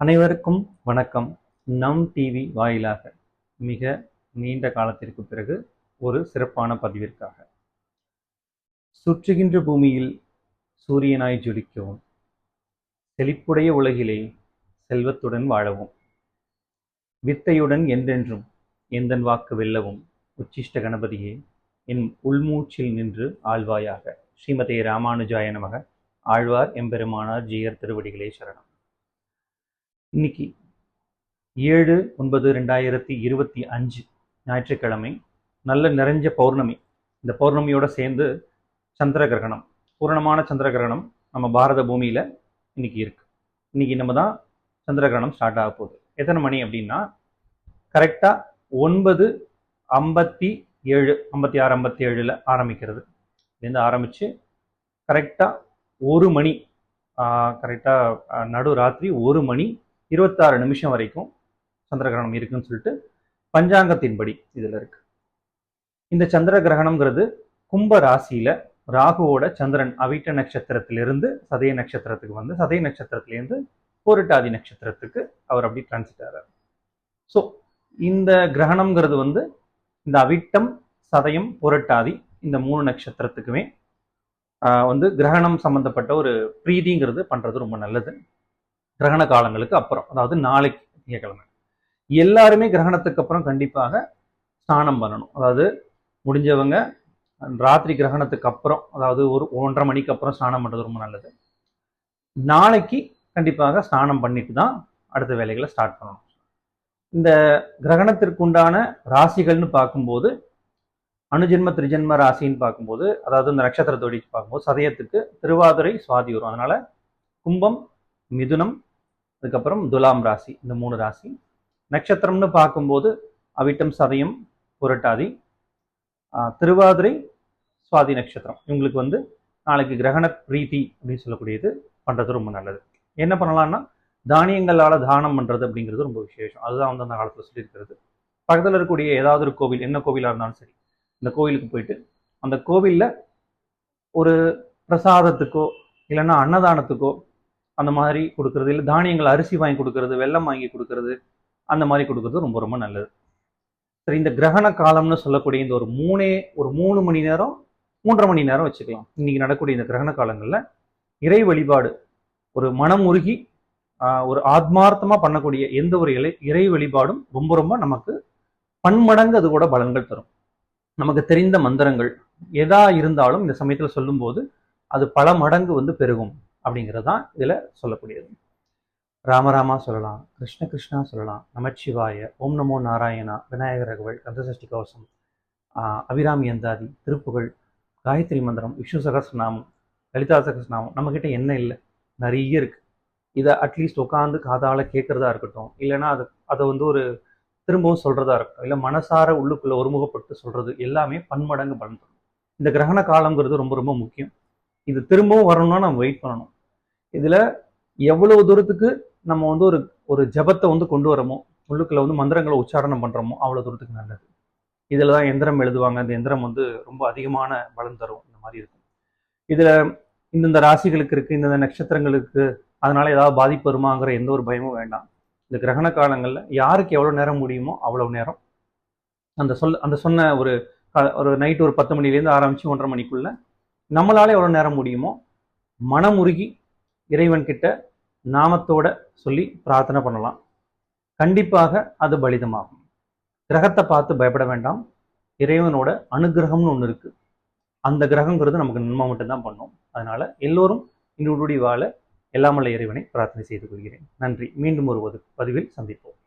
அனைவருக்கும் வணக்கம். நம் டிவி வாயிலாக மிக நீண்ட காலத்திற்கு பிறகு ஒரு சிறப்பான பதிவிற்காக. சுற்றுகின்ற பூமியில் சூரியனாய் ஜொலிக்கவும் செழிப்புடைய உலகிலே செல்வத்துடன் வாழவும் வித்தையுடன் என்றென்றும் எந்தன் வாக்கு வெல்லவும் உச்சிஷ்ட கணபதியே என் உள்மூச்சில் நின்று ஆழ்வாயாக ஸ்ரீமதே ராமானுஜாய நமக ஆழ்வார் எம்பெருமானார் ஜீயர் திருவடிகளே சரணம். இன்னைக்கு ஏழு ஒன்பது ரெண்டாயிரத்தி இருபத்தி அஞ்சு ஞாயிற்றுக்கிழமை நல்ல நிறைஞ்ச பௌர்ணமி. இந்த பௌர்ணமியோடு சேர்ந்து சந்திர கிரகணம் பூரணமான சந்திர கிரகணம் நம்ம பாரத பூமியில் இன்னைக்கு இருக்கு. இன்னைக்கு நம்ம தான் சந்திர கிரகணம் ஸ்டார்ட் ஆக போகுது. எத்தனை மணி அப்படின்னா கரெக்டாக ஒன்பது ஐம்பத்தி ஏழு ஐம்பத்தி ஆறு ஐம்பத்தி ஏழில் ஆரம்பிக்கிறது. இதுலேருந்து ஆரம்பித்து கரெக்டாக ஒரு மணி கரெக்டாக நடு ராத்திரி ஒரு மணி இருபத்தாறு நிமிஷம் வரைக்கும் சந்திர கிரகணம் இருக்குன்னு சொல்லிட்டு பஞ்சாங்கத்தின்படி இதில் இருக்கு. இந்த சந்திர கிரகணம்ங்கிறது கும்ப ராசியில ராகுவோட சந்திரன் அவிட்ட நட்சத்திரத்திலிருந்து சதய நட்சத்திரத்துக்கு வந்து சதய நட்சத்திரத்திலேருந்து போரிட்டாதி நட்சத்திரத்துக்கு அவர் அப்படி டிரான்சிட் ஆகிறார் ஸோ இந்த கிரகணம்ங்கிறது வந்து இந்த அவிட்டம் சதயம் புரட்டாதி இந்த மூணு நட்சத்திரத்துக்குமே ஆஹ் வந்து கிரகணம் சம்பந்தப்பட்ட ஒரு பிரீதிங்கிறது பண்றது ரொம்ப நல்லது. கிரகண காலங்களுக்கு அப்புறம் அதாவது நாளைக்கு திங்கக்கிழமை. எல்லாருமே கிரகணத்துக்கு அப்புறம் கண்டிப்பாக ஸ்நானம் பண்ணணும். அதாவது முடிஞ்சவங்க ராத்திரி கிரகணத்துக்கு அப்புறம் அதாவது ஒரு ஒன்றரை மணிக்கு அப்புறம் ஸ்நானம் பண்ணுறது ரொம்ப நல்லது. நாளைக்கு கண்டிப்பாக ஸ்நானம் பண்ணிட்டு தான் அடுத்த வேலைகளை ஸ்டார்ட் பண்ணணும். இந்த கிரகணத்திற்குண்டான ராசிகள்னு பார்க்கும்போது அணுஜென்ம திருஜென்ம ராசின்னு பார்க்கும்போது அதாவது இந்த நட்சத்திரத்தோடி பார்க்கும்போது சதயத்துக்கு திருவாதிரை சுவாதி வரும். அதனால கும்பம் மிதுனம் அதுக்கப்புறம் துலாம் ராசி இந்த மூணு ராசி. நட்சத்திரம்னு பார்க்கும்போது அவிட்டம் சதயம் புரட்டாதி திருவாதிரை சுவாதி நட்சத்திரம். இவங்களுக்கு வந்து நாளைக்கு கிரகண பிரீத்தி அப்படின்னு சொல்லக்கூடியது பண்ணுறது ரொம்ப நல்லது. என்ன பண்ணலாம்னா தானியங்களால் தானம் பண்ணுறது அப்படிங்கிறது ரொம்ப விசேஷம். அதுதான் வந்து அந்த காலத்தில் சொல்லியிருக்கிறது. பக்கத்தில் இருக்கக்கூடிய ஏதாவது ஒரு கோவில் என்ன கோவிலாக இருந்தாலும் சரி இந்த கோவிலுக்கு போயிட்டு அந்த கோவிலில் ஒரு பிரசாதத்துக்கோ இல்லைன்னா அன்னதானத்துக்கோ அந்த மாதிரி கொடுக்கறது இல்லை தானியங்கள் அரிசி வாங்கி கொடுக்கறது வெள்ளம் வாங்கி கொடுக்கறது அந்த மாதிரி கொடுக்கறது ரொம்ப ரொம்ப நல்லது. சரி இந்த கிரகண காலம்னு சொல்லக்கூடிய இந்த ஒரு மூணே ஒரு மூணு மணி நேரம் மூன்றரை மணி நேரம் வச்சுக்கலாம். இன்னைக்கு நடக்கக்கூடிய இந்த கிரகண காலங்களில் இறை வழிபாடு ஒரு மனம் உருகி ஆஹ், ஒரு ஆத்மார்த்தமா பண்ணக்கூடிய எந்த ஒரு இலை இறை வழிபாடும் ரொம்ப ரொம்ப நமக்கு பன்மடங்கு அது கூட பலன்கள் தரும். நமக்கு தெரிந்த மந்திரங்கள் எதா இருந்தாலும் இந்த சமயத்தில் சொல்லும்போது அது பல மடங்கு வந்து பெருகும். அப்படிங்கிறது தான் இதில் சொல்லக்கூடியது. ராமராமா சொல்லலாம் கிருஷ்ண கிருஷ்ணா சொல்லலாம் நமச்சிவாய ஓம் நமோ நாராயணா விநாயகர் ரகவல் கந்தசஷ்டி கவசம் அபிராமி அந்தாதி திருப்புகழ் காயத்ரி மந்திரம் விஷ்ணு சகசிரநாமம் லலிதா சகசிரநாமம் நம்மக்கிட்ட என்ன இல்லை? நிறைய இருக்குது இதை அட்லீஸ்ட் உட்காந்து காதால் கேட்குறதா இருக்கட்டும் இல்லைன்னா அதை அதை வந்து ஒரு திரும்பவும் சொல்கிறதா இருக்கட்டும் இல்லை மனசார உள்ளுக்குள்ளே ஒருமுகப்பட்டு சொல்கிறது எல்லாமே பன்மடங்கு பலன் இந்த கிரகண காலங்கிறது ரொம்ப ரொம்ப முக்கியம். இது திரும்பவும் வரணும்னா நம்ம வெயிட் பண்ணணும். இதில் எவ்வளவு தூரத்துக்கு நம்ம வந்து ஒரு ஒரு ஜபத்தை வந்து கொண்டு வரமோ உள்ளுக்குள்ள வந்து மந்திரங்களை உச்சாரணம் பண்ணுறோமோ அவ்வளோ தூரத்துக்கு நல்லது. இதில் தான் எந்திரம் எழுதுவாங்க. அந்த எந்திரம் வந்து ரொம்ப அதிகமான பலன் தரும். இந்த மாதிரி இருக்கும். இதில் இந்தந்த ராசிகளுக்கு இருக்குது இந்தந்த நட்சத்திரங்களுக்கு அதனால் ஏதாவது பாதிப்பு வருமாங்கிற எந்த ஒரு பயமும் வேண்டாம். இந்த கிரகண காலங்களில் யாருக்கு எவ்வளோ நேரம் முடியுமோ அவ்வளோ நேரம். அந்த சொல் அந்த சொன்ன ஒரு ஒரு நைட் ஒரு பத்து மணிலேருந்து ஆரம்பித்து ஒன்றரை மணிக்குள்ளே நம்மளால எவ்வளோ நேரம் முடியுமோ மனமுருகி இறைவன் கிட்ட நாமத்தோட சொல்லி பிரார்த்தனை பண்ணலாம். கண்டிப்பாக அது பலிதமாகும். கிரகத்தை பார்த்து பயப்பட வேண்டாம். இறைவனோட அனுகிரகம்னு ஒன்று இருக்கு. அந்த கிரகங்கிறது நமக்கு நன்மை மட்டும்தான் பண்ணும். அதனால எல்லோரும் இன்னொருடி வாழ எல்லாமல்ல இறைவனை பிரார்த்தனை செய்து கொள்கிறேன். நன்றி. மீண்டும் ஒரு பதிவில் சந்திப்போம்.